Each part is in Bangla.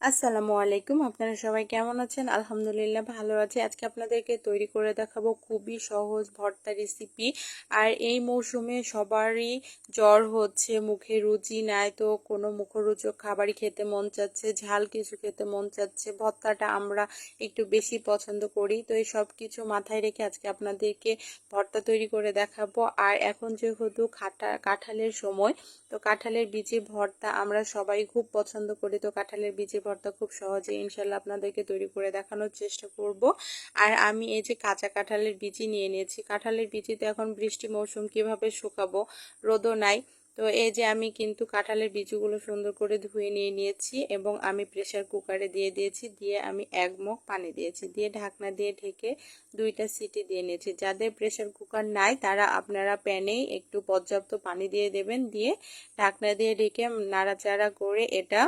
আসসালামু আলাইকুম। আপনারা সবাই কেমন আছেন? আলহামদুলিল্লাহ ভালো আছি। আজকে আপনাদেরকে তৈরি করে দেখাবো খুবই সহজ ভর্তা রেসিপি আর এই মৌসুমে সবারই জ্বর হচ্ছে, মুখে রুচি নাই তো কোনো মুখরোচক খাবারই খেতে মন চাচ্ছে, ঝাল কিছু খেতে মন চাচ্ছে। ভর্তাটা আমরা একটু বেশি পছন্দ করি। তো এই সব কিছু মাথায় রেখে আজকে আপনাদেরকে ভর্তা তৈরি করে দেখাবো। আর এখন যেহেতু খাটা, কাঁঠালের সময়, তো কাঁঠালের বীজে ভর্তা আমরা সবাই খুব পছন্দ করি। তো কাঁঠালের বীজে ভর্তা খুব সহজে ইনশাল্লাহ আপনাদেরকে তৈরি করে দেখানোর চেষ্টা করব। আর আমি এই যে কাঁচা কাঁঠালের বিচি নিয়ে নিয়েছি। কাঁঠালের বীজিতে এখন বৃষ্টি মৌসুম কীভাবে শুকাবো রোদও নাই। তো এই যে আমি কিন্তু কাঁঠালের বীজগুলো সুন্দর করে ধুয়ে নিয়ে নিয়েছি এবং আমি প্রেশার কুকারে দিয়ে দিয়েছি। দিয়ে আমি এক মগ পানি দিয়েছি। দিয়ে ঢাকনা দিয়ে ঢেকে দুইটা সিটি দিয়ে নিয়েছি। যাদের প্রেশার কুকার নাই তারা আপনারা প্যানেই একটু পর্যাপ্ত পানি দিয়ে দেবেন। দিয়ে ঢাকনা দিয়ে ঢেকে নাড়াচাড়া করে এটা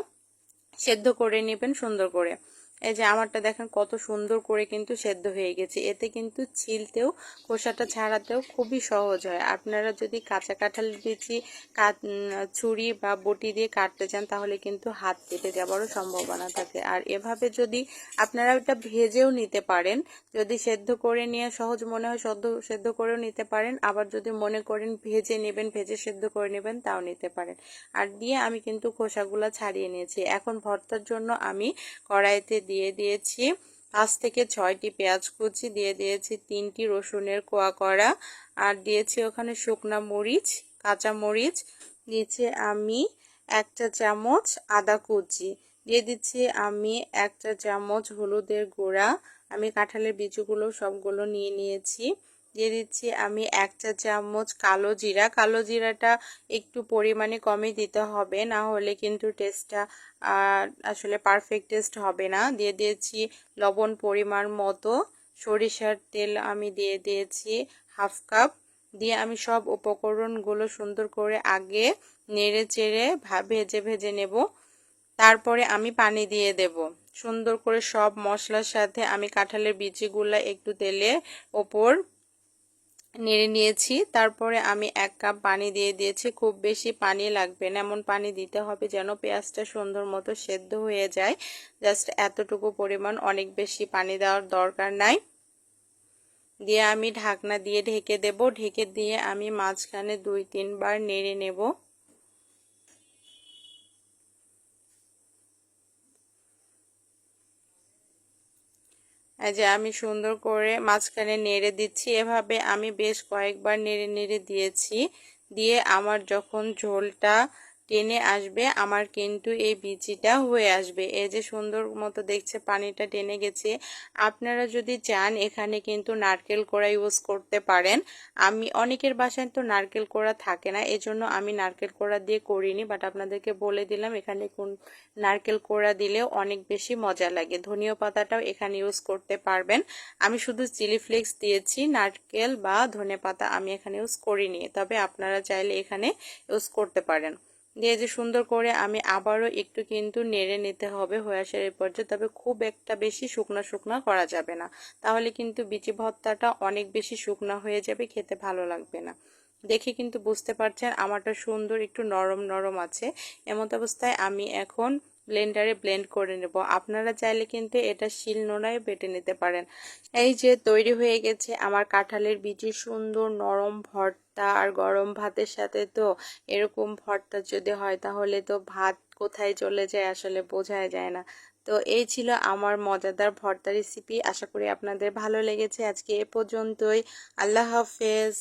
সেদ্ধ করে নেবেন সুন্দর করে। এই যে আমারটা দেখেন কত সুন্দর করে কিন্তু সেদ্ধ হয়ে গেছে। এতে কিন্তু ছিলতেও খোসাটা ছাড়াতেও খুবই সহজ হয়। আপনারা যদি কাঁচা কাঁঠাল বিচি ছুরি বা বটি দিয়ে কাটতে চান, তাহলে কিন্তু হাত কেটে যাওয়ারও সম্ভাবনা থাকে। আর এভাবে যদি আপনারা এটা ভেজেও নিতে পারেন, যদি সেদ্ধ করে নিয়ে সহজ মনে হয় সদ্য, সেদ্ধ করেও নিতে পারেন, আবার যদি মনে করেন ভেজে নেবেন, ভেজে সেদ্ধ করে নেবেন, তাও নিতে পারেন। আর দিয়ে আমি কিন্তু খোসাগুলো ছাড়িয়ে নিয়েছি। এখন ভর্তার জন্য আমি কড়াইতে দিয়ে দিয়েছি। পাঁচ থেকে ছয়টি পেঁয়াজ কুচি দিয়ে দিয়েছি, তিনটি রসুনের কোয়া করা আর দিয়েছি ওখানে শুকনা মরিচ, কাঁচা মরিচ। দিয়েছি আমি একটা চামচ আদা কুচি। দিয়ে দিচ্ছি আমি একটা চামচ হলুদের গোড়া। আমি কাঁঠালের বীজগুলো সবগুলো নিয়ে নিয়েছি। দিয়ে দিচ্ছি। আমি এক চা চামচ কালো জিরা। কালো জিরাটা একটু পরিমাণে কমই দিতে হবে, না হলে কিন্তু টেস্টটা আসলে পারফেক্ট টেস্ট হবে না। দিয়ে দিয়েছি লবণ পরিমাণ মতো। সরিষার তেল আমি দিয়ে দিয়েছি হাফ কাপ দিয়ে আমি সব উপকরণগুলো সুন্দর করে আগে নেড়ে চেড়ে ভেজে ভেজে নেব। তারপরে আমি পানি দিয়ে দেব। সুন্দর করে সব মশলার সাথে আমি কাঁঠালের বিচিগুলো একটু তেলে ওপর নেড়ে নিয়েছি। তারপরে আমি এক কাপ পানি দিয়ে দিয়েছি। খুব বেশি পানি লাগবে না। এমন পানি দিতে হবে যেন পেঁয়াজটা সুন্দর মতো সেদ্ধ হয়ে যায়। জাস্ট এতটুকু পরিমাণ। অনেক বেশি পানি দেওয়ার দরকার নাই। দিয়ে আমি ঢাকনা দিয়ে ঢেকে দেব। ঢেকে দিয়ে আমি মাঝখানে দুই তিনবার নেড়ে নেব। যে আমি সুন্দর করে মাঝখানে নেড়ে দিচ্ছি। এভাবে আমি বেশ কয়েকবার নেড়ে নেড়ে দিয়েছি। দিয়ে আমার যখন ঝোলটা টেনে আসবে, আমার কিন্তু এই বিচিটা হয়ে আসবে। এই যে সুন্দর মতো দেখছে পানিটা টেনে গেছে। আপনারা যদি চান, এখানে কিন্তু নারকেল কোড়া ইউজ করতে পারেন। আমি, অনেকের বাসায় তো নারকেল কোড়া থাকে না, এজন্য আমি নারকেল কোড়া দিয়ে করিনি বাট আপনাদেরকে বলে দিলাম, এখানে কোন নারকেল কোড়া দিলেও অনেক বেশি মজা লাগে। ধনিয়া পাতাটাও এখানে ইউজ করতে পারবেন। আমি শুধু চিলি ফ্লেক্স দিয়েছি, নারকেল বা ধনে পাতা আমি এখানে ইউজ করিনি। তবে আপনারা চাইলে এখানে ইউজ করতে পারেন। দিয়ে যে সুন্দর করে আমি আবারও একটু কিন্তু নেড়ে নিতে হবে হয়ে এর পর্যায়ে, তবে খুব একটা বেশি শুকনো শুকনো করা যাবে না। তাহলে কিন্তু বিচি ভর্তাটা অনেক বেশি শুকনো হয়ে যাবে, খেতে ভালো লাগবে না। দেখে কিন্তু বুঝতে পারছেন, আমারটা সুন্দর একটু নরম নরম আছে। এমত অবস্থায় আমি এখন ব্লেন্ডারে ব্লেন্ড করে নেব। আপনারা চাইলে কিন্তু এটা শিল নোড়ায় বেটে নিতে পারেন। এই যে তৈরি হয়ে গেছে আমার কাঁঠালের বিচি, সুন্দর নরম ভর্তা আর গরম ভাতের সাথে তো এরকম ভর্তা যদি হয় তাহলে তো ভাত কোথায় চলে যায় আসলে বোঝাই যায় না। তো এই ছিল আমার মজাদার ভর্তা রেসিপি আশা করি আপনাদের ভালো লেগেছে। আজকে এ পর্যন্তই। আল্লাহ হাফেজ।